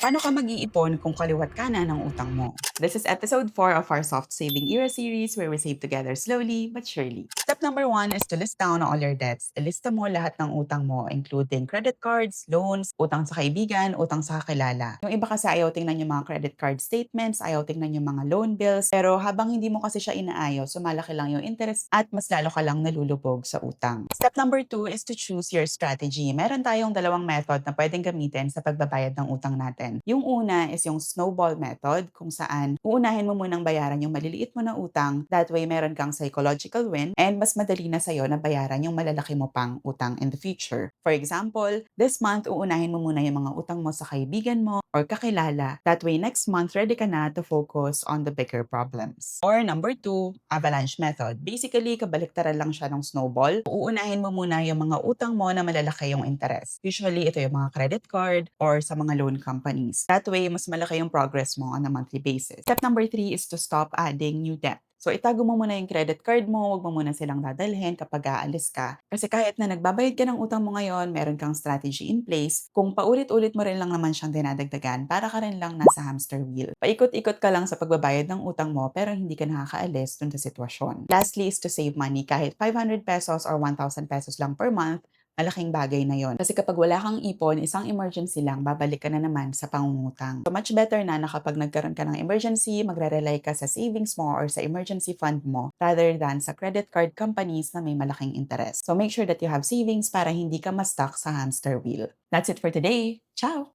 Paano ka mag-iipon kung kaliwat kanan ang utang mo? This is episode 4 of our Soft Saving Era series where we save together slowly but surely. Number 1 is to list down all your debts. Ilista mo lahat ng utang mo including credit cards, loans, utang sa kaibigan, utang sa kakilala. Yung iba kasi ayaw tingnan yung mga credit card statements, ayaw tingnan yung mga loan bills, pero habang hindi mo kasi siya inaayos, sumalaki lang yung interest at mas lalo ka lang nalulubog sa utang. Step number 2 is to choose your strategy. Meron tayong dalawang method na pwedeng gamitin sa pagbabayad ng utang natin. Yung una is yung snowball method kung saan uunahin mo munang bayaran yung maliliit mo na utang. That way, meron kang psychological win and mas madali na sa'yo na bayaran yung malalaki mo pang utang in the future. For example, this month, uunahin mo muna yung mga utang mo sa kaibigan mo or kakilala. That way, next month, ready ka na to focus on the bigger problems. Or number two, avalanche method. Basically, kabaliktaran lang siya ng snowball. Uunahin mo muna yung mga utang mo na malalaki yung interest. Usually, ito yung mga credit card or sa mga loan companies. That way, mas malaki yung progress mo on a monthly basis. Step number three is to stop adding new debt. So itago mo muna yung credit card mo, wag mo muna silang dadalhin kapag aalis ka. Kasi kahit na nagbabayad ka ng utang mo ngayon, meron kang strategy in place, kung paulit-ulit mo rin lang naman siyang dinadagdagan, para ka rin lang nasa hamster wheel. Paikot-ikot ka lang sa pagbabayad ng utang mo pero hindi ka nakakaalis dun sa sitwasyon. Lastly is to save money. Kahit 500 pesos or 1,000 pesos lang per month, malaking bagay na yon. Kasi kapag wala kang ipon, isang emergency lang, babalik ka na naman sa pangungutang. So much better na na kapag nagkaroon ka ng emergency, magre-rely ka sa savings mo or sa emergency fund mo rather than sa credit card companies na may malaking interest. So make sure that you have savings para hindi ka ma-stuck sa hamster wheel. That's it for today. Ciao!